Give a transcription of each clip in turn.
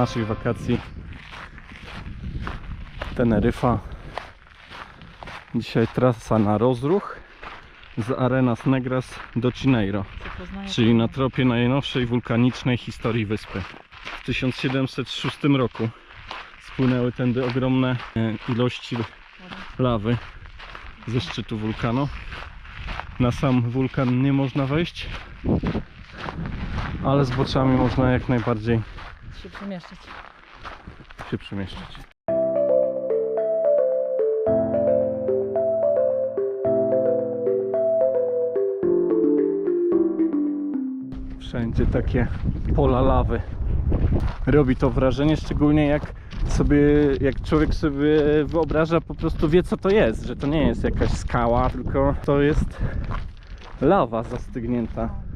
Naszych wakacji. Teneryfa. Dzisiaj trasa na rozruch z Arenas Negras do Cineiro, czyli na tropie najnowszej wulkanicznej historii wyspy. W 1706 roku spłynęły tędy ogromne e, ilości lawy ze szczytu wulkanu. Na sam wulkan nie można wejść, ale z boczami można jak najbardziej się przemieszczać. się przemieszczać. Wszędzie takie pola lawy. Robi to wrażenie, szczególnie jak sobie, jak człowiek sobie wyobraża, po prostu wie co to jest, że to nie jest jakaś skała, tylko to jest lawa zastygnięta.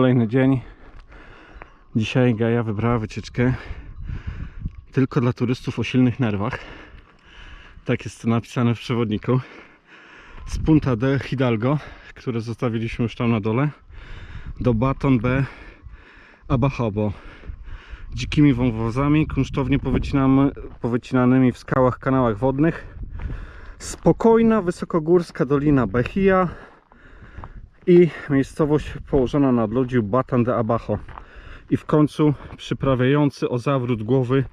Kolejny dzień. Dzisiaj Gaja wybrała wycieczkę tylko dla turystów o silnych nerwach. Tak jest to napisane w przewodniku. Z Punta de Hidalgo, które zostawiliśmy już tam na dole, do Baton B Abahobo. Dzikimi wąwozami, kunsztownie powycinanymi w skałach kanałach wodnych. Spokojna, wysokogórska dolina Bahia, i miejscowość położona na odludziu Batan de Abajo. I w końcu przyprawiający o zawrót głowy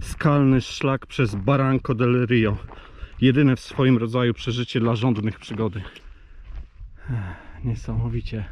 skalny szlak przez Barranco del Rio. Jedyne w swoim rodzaju przeżycie dla żądnych przygody. Niesamowicie.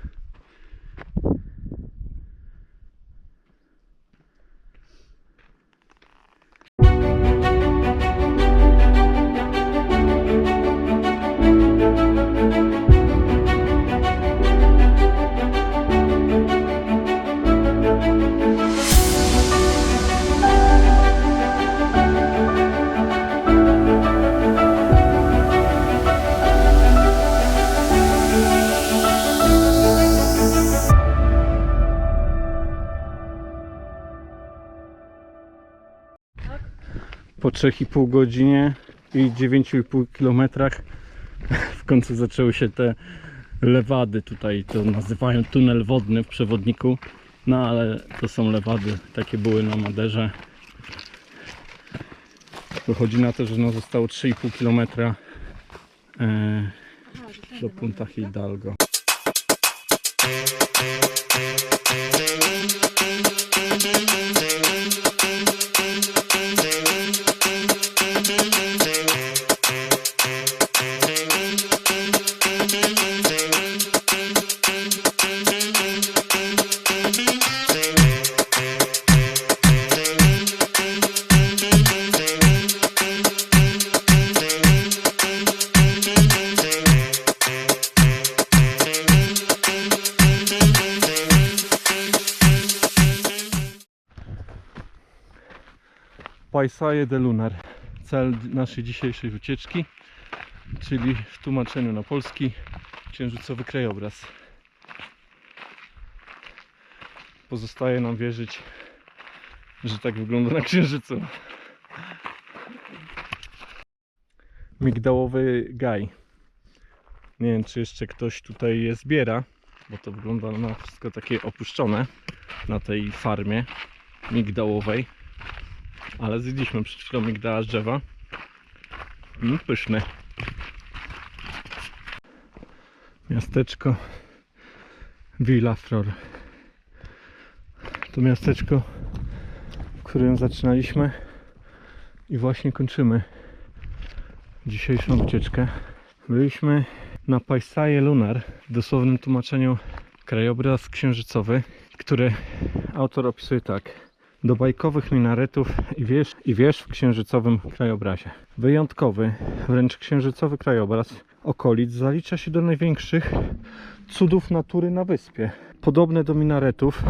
Po 3,5 godzinie i 9,5 kilometrach w końcu zaczęły się te lewady tutaj, to nazywają tunel wodny w przewodniku. No ale to są lewady, takie były na Maderze. Wychodzi na to, że no zostało 3,5 km e, do Punta Hidalgo. Paisaje de Lunar. Cel naszej dzisiejszej wycieczki, czyli w tłumaczeniu na polski księżycowy krajobraz. Pozostaje nam wierzyć, że tak wygląda na księżycu. Migdałowy gaj. Nie wiem, czy jeszcze ktoś tutaj je zbiera, bo to wygląda na wszystko takie opuszczone na tej farmie migdałowej. Ale zjedliśmy przed chwilą migdała z drzewa. Mm, pyszny. Miasteczko Villa Flor. To miasteczko, w którym zaczynaliśmy i właśnie kończymy dzisiejszą wycieczkę. Byliśmy na Paisaje Lunar, w dosłownym tłumaczeniu krajobraz księżycowy, który autor opisuje tak do bajkowych minaretów i wież, i wież w księżycowym krajobrazie. Wyjątkowy, wręcz księżycowy krajobraz okolic zalicza się do największych cudów natury na wyspie. Podobne do minaretów,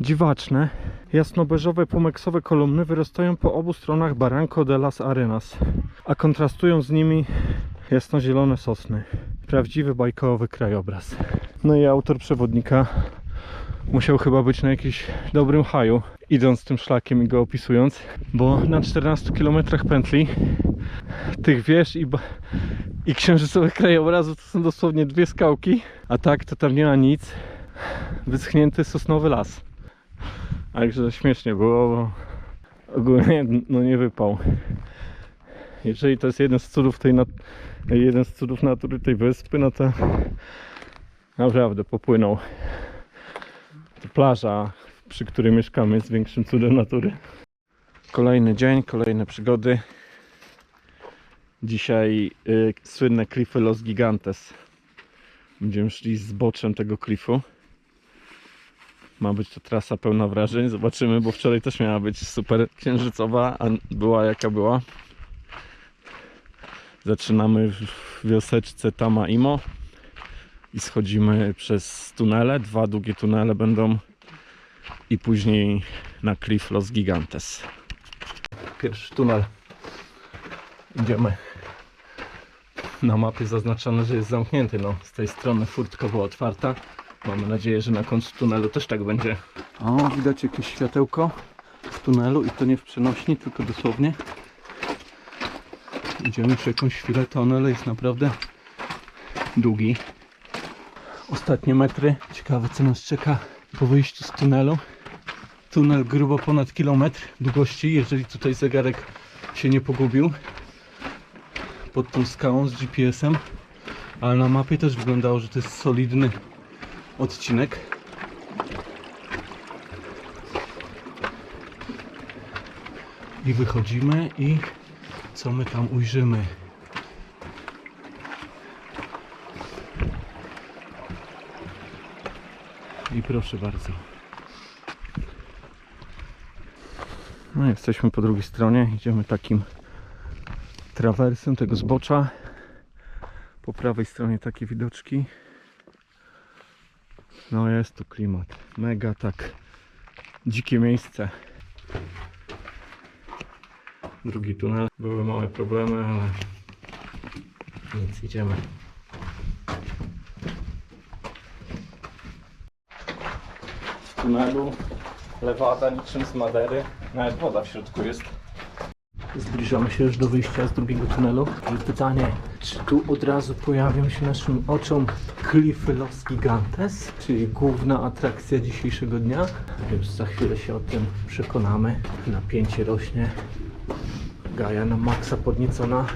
dziwaczne, jasnobeżowe pumeksowe kolumny wyrastają po obu stronach Barranco de las Arenas, a kontrastują z nimi jasnozielone sosny. Prawdziwy bajkowy krajobraz. No i autor przewodnika musiał chyba być na jakimś dobrym haju, idąc tym szlakiem i go opisując, bo na 14 km pętli tych wież i, i księżycowych krajobrazów to są dosłownie dwie skałki, a tak to tam nie ma nic. Wyschnięty sosnowy las. Także śmiesznie było, bo ogólnie no nie wypał. Jeżeli to jest jeden z cudów tej nat- jeden z cudów natury tej wyspy, no to naprawdę popłynął. Plaża, przy której mieszkamy, jest większym cudem natury. Kolejny dzień, kolejne przygody. Dzisiaj y, słynne klify Los Gigantes. Będziemy szli zboczem tego klifu. Ma być to trasa pełna wrażeń. Zobaczymy, bo wczoraj też miała być super księżycowa, a była jaka była. Zaczynamy w wioseczce Tama Imo i schodzimy przez tunele. Dwa długie tunele będą i później na klif Los Gigantes. Pierwszy tunel. Idziemy. Na mapie zaznaczone, że jest zamknięty. No, z tej strony furtka była otwarta. Mamy nadzieję, że na końcu tunelu też tak będzie. O, widać jakieś światełko w tunelu i to nie w przenośni, tylko dosłownie. Idziemy już jakąś chwilę. Tunel jest naprawdę długi. Ostatnie metry. Ciekawe co nas czeka po wyjściu z tunelu. Tunel grubo ponad kilometr długości, jeżeli tutaj zegarek się nie pogubił pod tą skałą z GPS-em, ale na mapie też wyglądało, że to jest solidny odcinek. I wychodzimy i co my tam ujrzymy? I proszę bardzo. No jesteśmy po drugiej stronie, idziemy takim trawersem tego zbocza. Po prawej stronie takie widoczki. No jest tu klimat. Mega tak dzikie miejsce. Drugi tunel. Były małe problemy, ale nic, idziemy. Tunelu lewada niczym z Madery. Nawet woda w środku jest. Zbliżamy się już do wyjścia z drugiego tunelu. I pytanie, czy tu od razu pojawią się naszym oczom klify Los Gigantes, czyli główna atrakcja dzisiejszego dnia? Już za chwilę się o tym przekonamy. Napięcie rośnie. Gaja na maksa podniecona.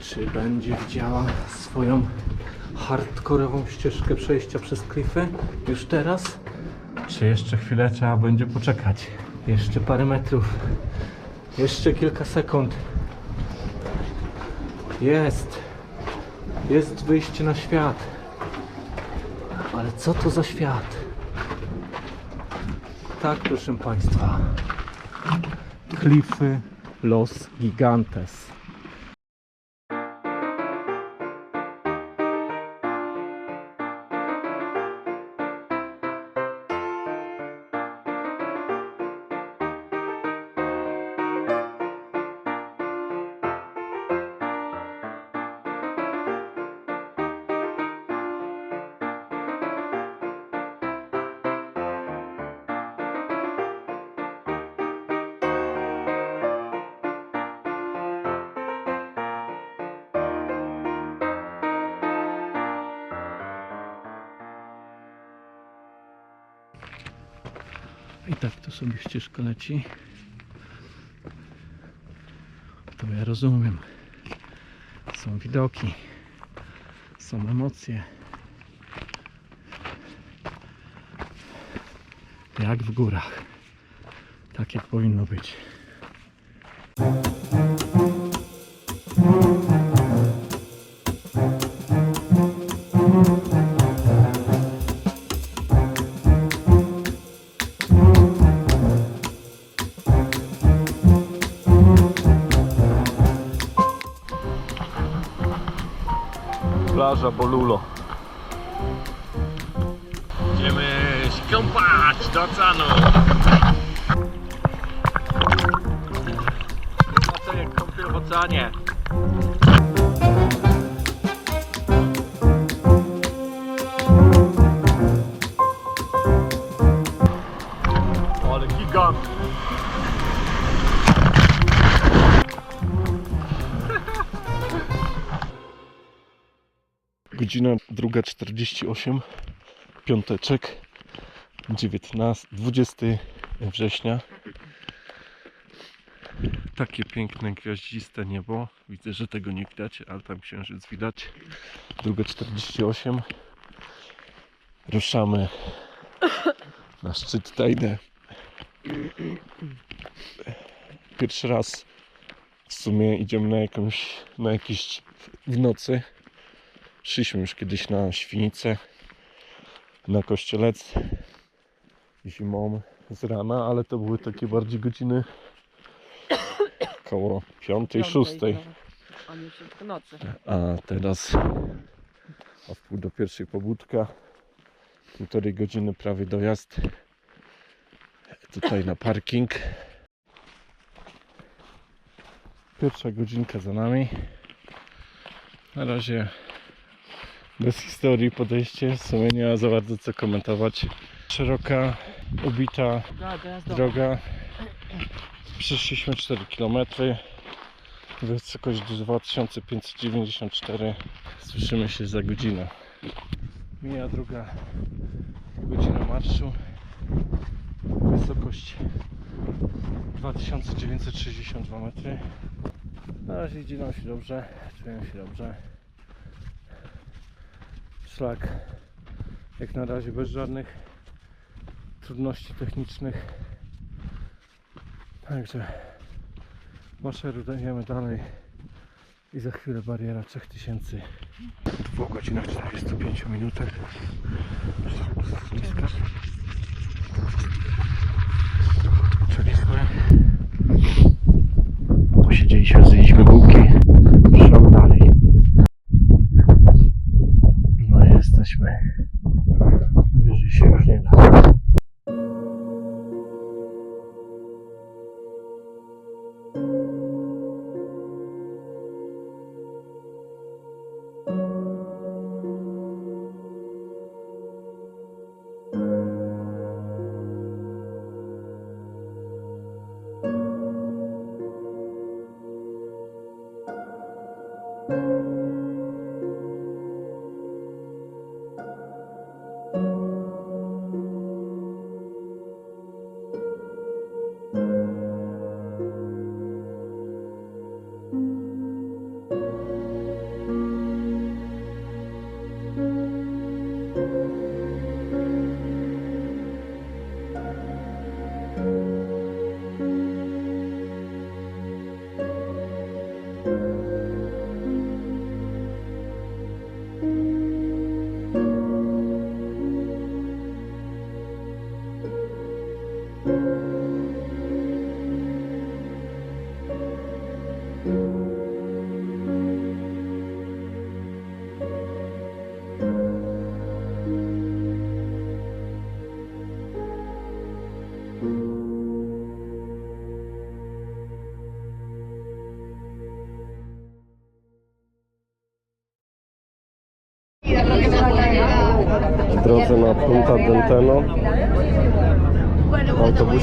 Czy będzie widziała swoją hardkorową ścieżkę przejścia przez klify już teraz? Czy jeszcze chwilę trzeba będzie poczekać? Jeszcze parę metrów. Jeszcze kilka sekund. Jest. Jest wyjście na świat. Ale co to za świat? Tak, proszę Państwa. Klify Los Gigantes. I tak to sobie ścieżka leci. To ja rozumiem. Są widoki, są emocje. Jak w górach. Tak jak powinno być. Oceanie. Ale gigant! Godzina 2.48, piąteczek, 19, 20 września. Takie piękne, gwiaździste niebo. Widzę, że tego nie widać, ale tam księżyc widać. 2.48. Ruszamy na szczyt Tejdę. Pierwszy raz w sumie idziemy na jakąś, na jakiś w nocy. Szliśmy już kiedyś na Świnicę, na Kościelec zimą z rana, ale to były takie bardziej godziny koło 5, 6. A nie w nocy. A teraz o wpół do pierwszej pobudka. Półtorej godziny prawie dojazd. Tutaj na parking. Pierwsza godzinka za nami. Na razie bez historii podejście. W sumie nie ma za bardzo co komentować. Szeroka, ubita droga. Przeszliśmy 4 km. Wysokość 2594. Słyszymy się za godzinę. Mija druga godzina marszu. Wysokość 2962 metry. Na razie idzie nam się dobrze. Czuję się dobrze. Szlak jak na razie bez żadnych trudności technicznych. Także maszerujemy dalej. I za chwilę bariera 3000 w 2 godzinach 45 minutach. Lotniska Czekaliśmy posiedzieliśmy, zjedliśmy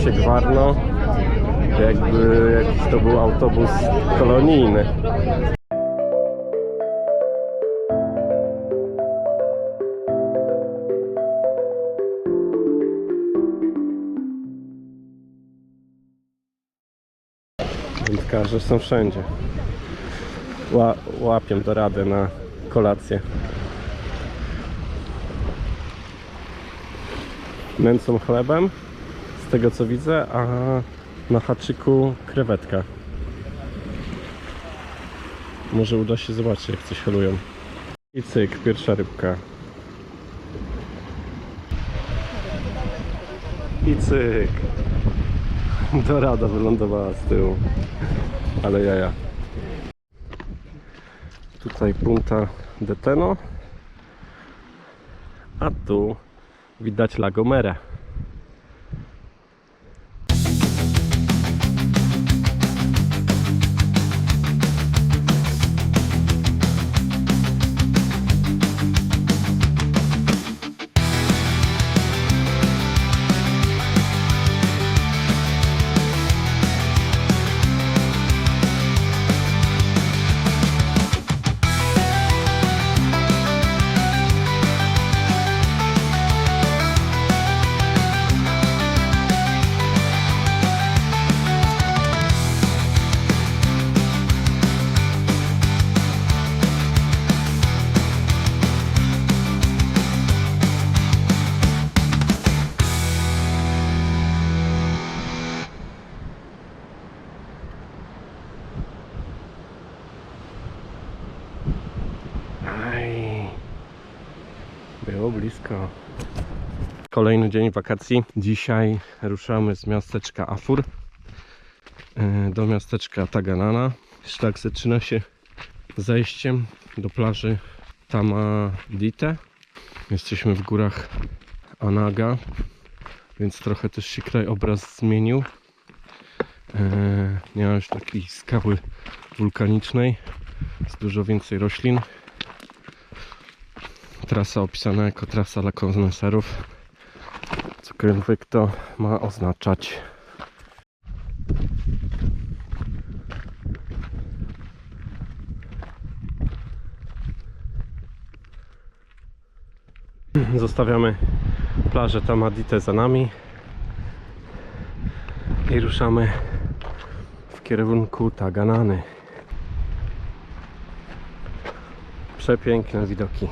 autobusie Gwarno jakby jakiś to był autobus kolonijny. Wędkarze są wszędzie. Ła, łapią do rady na kolację. Nęcą chlebem, tego co widzę, a na haczyku krewetka. Może uda się zobaczyć jak coś holują. I cyk, pierwsza rybka. I cyk. Dorada wylądowała z tyłu. Ale jaja. Tutaj punta Deteno. A tu widać La Kolejny dzień wakacji. Dzisiaj ruszamy z miasteczka Afur e, do miasteczka Taganana. Szlak zaczyna się zejściem do plaży Tamadite. Jesteśmy w górach Anaga, więc trochę też się krajobraz zmienił. Nie ma już takiej skały wulkanicznej, jest dużo więcej roślin. Trasa opisana jako trasa dla koneserów. Cokolwiek to ma oznaczać. Zostawiamy plażę Tamadite za nami i ruszamy w kierunku Taganany. Przepiękne widoki.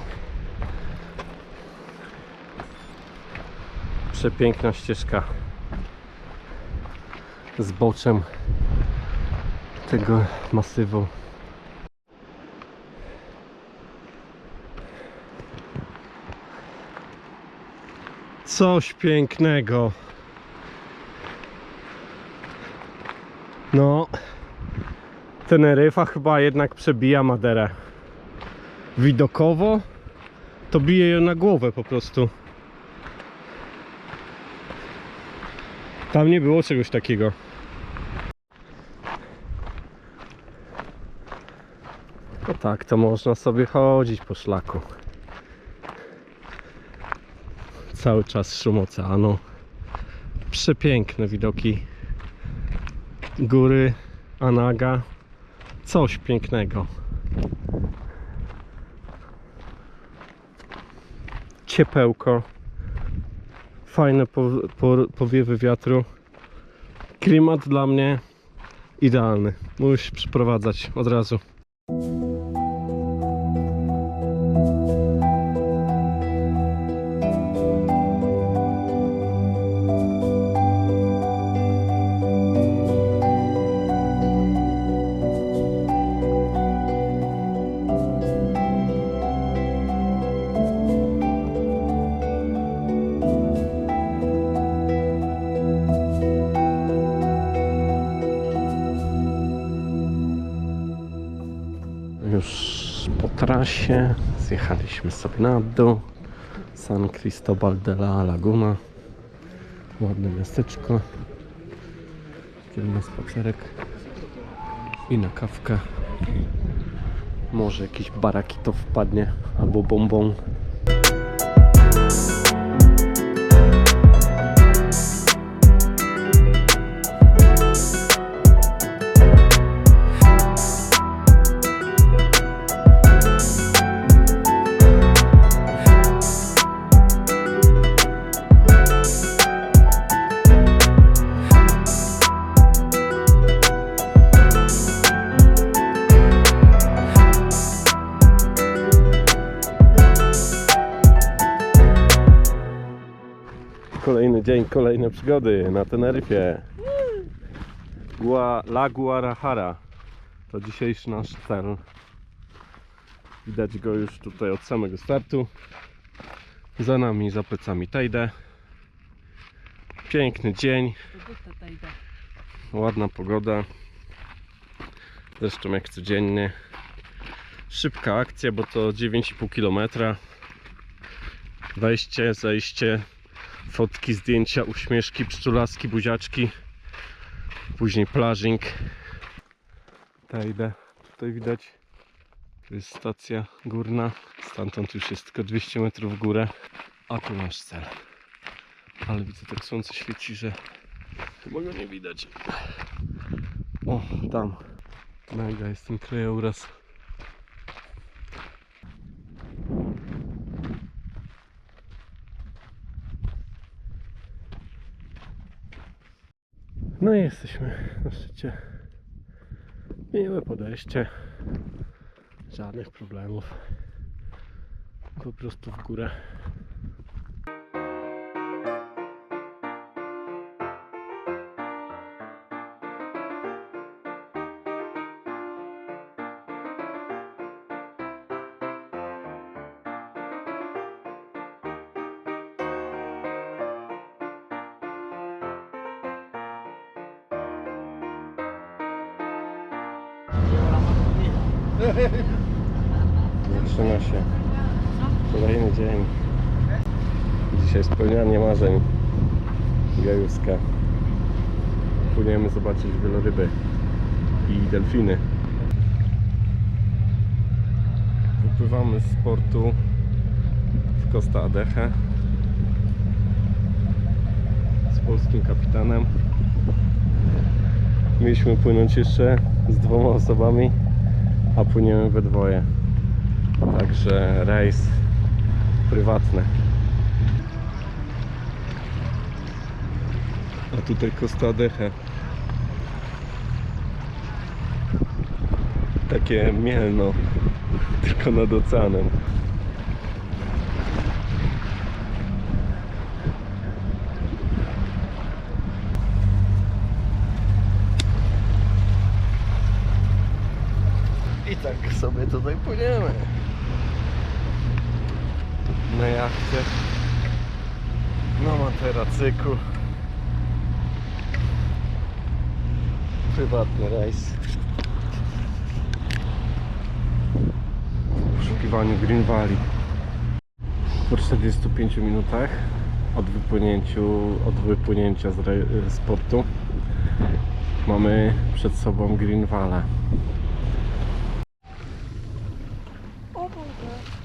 Przepiękna ścieżka z boczem tego masywu. Coś pięknego. No, Teneryfa chyba jednak przebija Maderę. Widokowo to bije ją na głowę po prostu. Tam nie było czegoś takiego. No tak, to można sobie chodzić po szlaku. Cały czas szum oceanu. Przepiękne widoki. Góry, Anaga. Coś pięknego. Ciepełko. Fajne po, po, powiewy wiatru. Klimat dla mnie idealny. Musisz przyprowadzać od razu. Zjechaliśmy sobie na dół. San Cristobal de la Laguna. Ładne miasteczko. Idziemy na spacerek i na kawkę. Może jakiś baraki to wpadnie albo bombon. Kolejne przygody na Teneryfie. Gua, La to dzisiejszy nasz cel. Widać go już tutaj od samego startu. Za nami, za plecami Tejdę. Piękny dzień, ładna pogoda. Zresztą jak codziennie. Szybka akcja, bo to 9,5 km. Wejście, zejście, fotki, zdjęcia, uśmieszki, pszczulaski, buziaczki. Później plażing. Tejdę. Tutaj widać. Tu jest stacja górna. Stamtąd już jest tylko 200 metrów w górę. A tu nasz cel. Ale widzę, tak słońce świeci, że chyba go nie widać. O, tam. Mega jest ten krajobraz. No i jesteśmy na szczycie. Miłe podejście. Żadnych problemów. Po prostu w górę. Zaczyna się kolejny dzień. Dzisiaj spełnianie marzeń Gajuska. Płyniemy zobaczyć wieloryby i delfiny. Wypływamy z portu w Costa Adeje z polskim kapitanem. Mieliśmy płynąć jeszcze z dwoma osobami, a płyniemy we dwoje. Także rejs prywatny. A tutaj Costa Adeje. Takie Mielno, tylko nad oceanem. I tutaj płyniemy. Na jachcie. Na materacyku. Prywatny rejs. W poszukiwaniu Green Valley. Po 45 minutach od, wypłynięciu, od wypłynięcia z, z portu mamy przed sobą Green Valley. O Boże.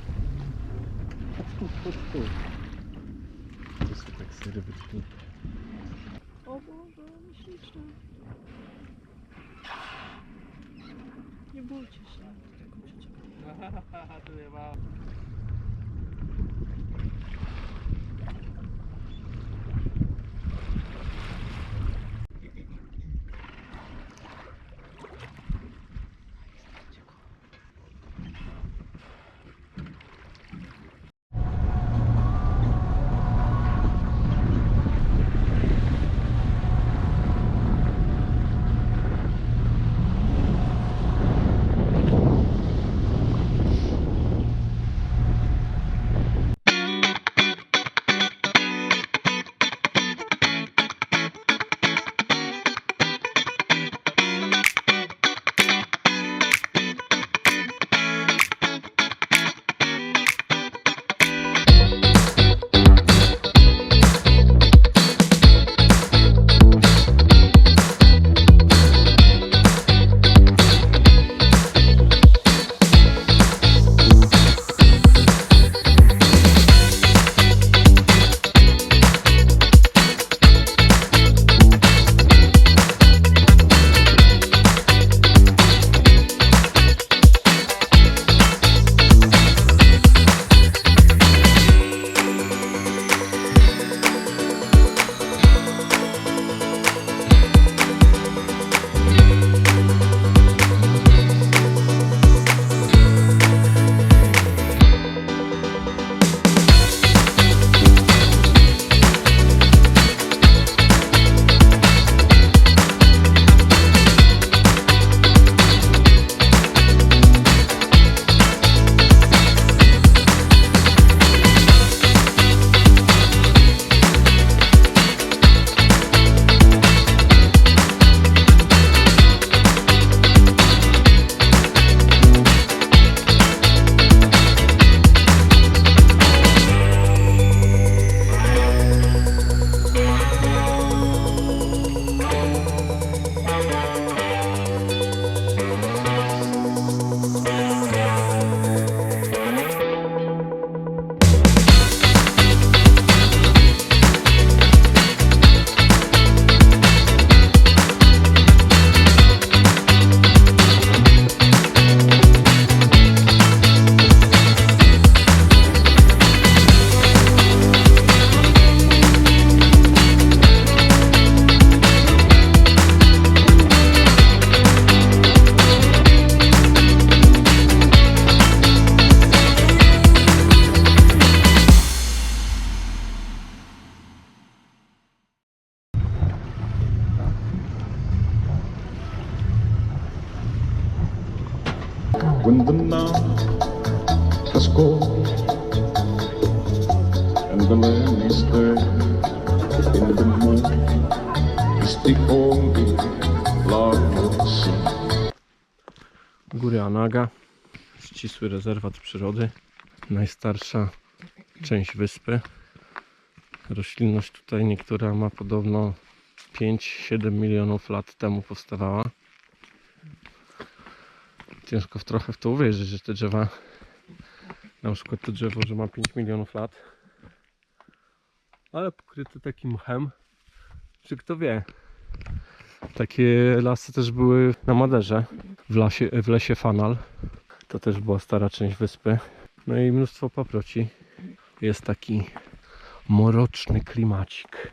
To są tak sery wytchni. O Boże, śliczne. Nie bójcie się. Tylko cię when rezerwat przyrody. Najstarsza część wyspy. Roślinność tutaj niektóra ma podobno 5-7 milionów lat temu powstawała. Ciężko w trochę w to uwierzyć, że te drzewa, na przykład to drzewo, że ma 5 milionów lat, ale pokryte takim mchem, czy kto wie. Takie lasy też były na Maderze, w, w lesie Fanal. To też była stara część wyspy. No i mnóstwo paproci. Jest taki mroczny klimacik.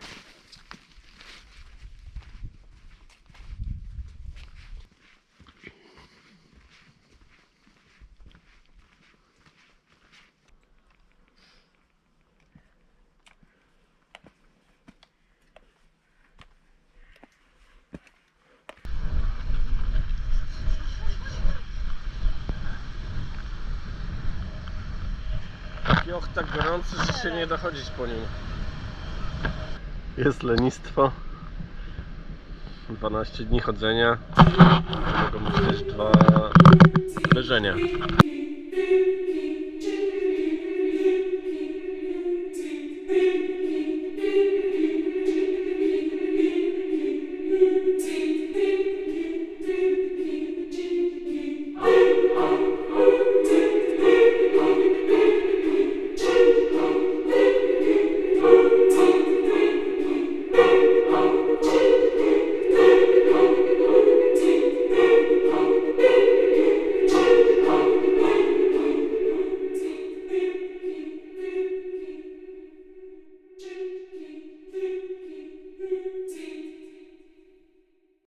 Joch tak gorący, że się nie da chodzić po nim. Jest lenistwo. 12 dni chodzenia. Mogą być też dwa leżenia.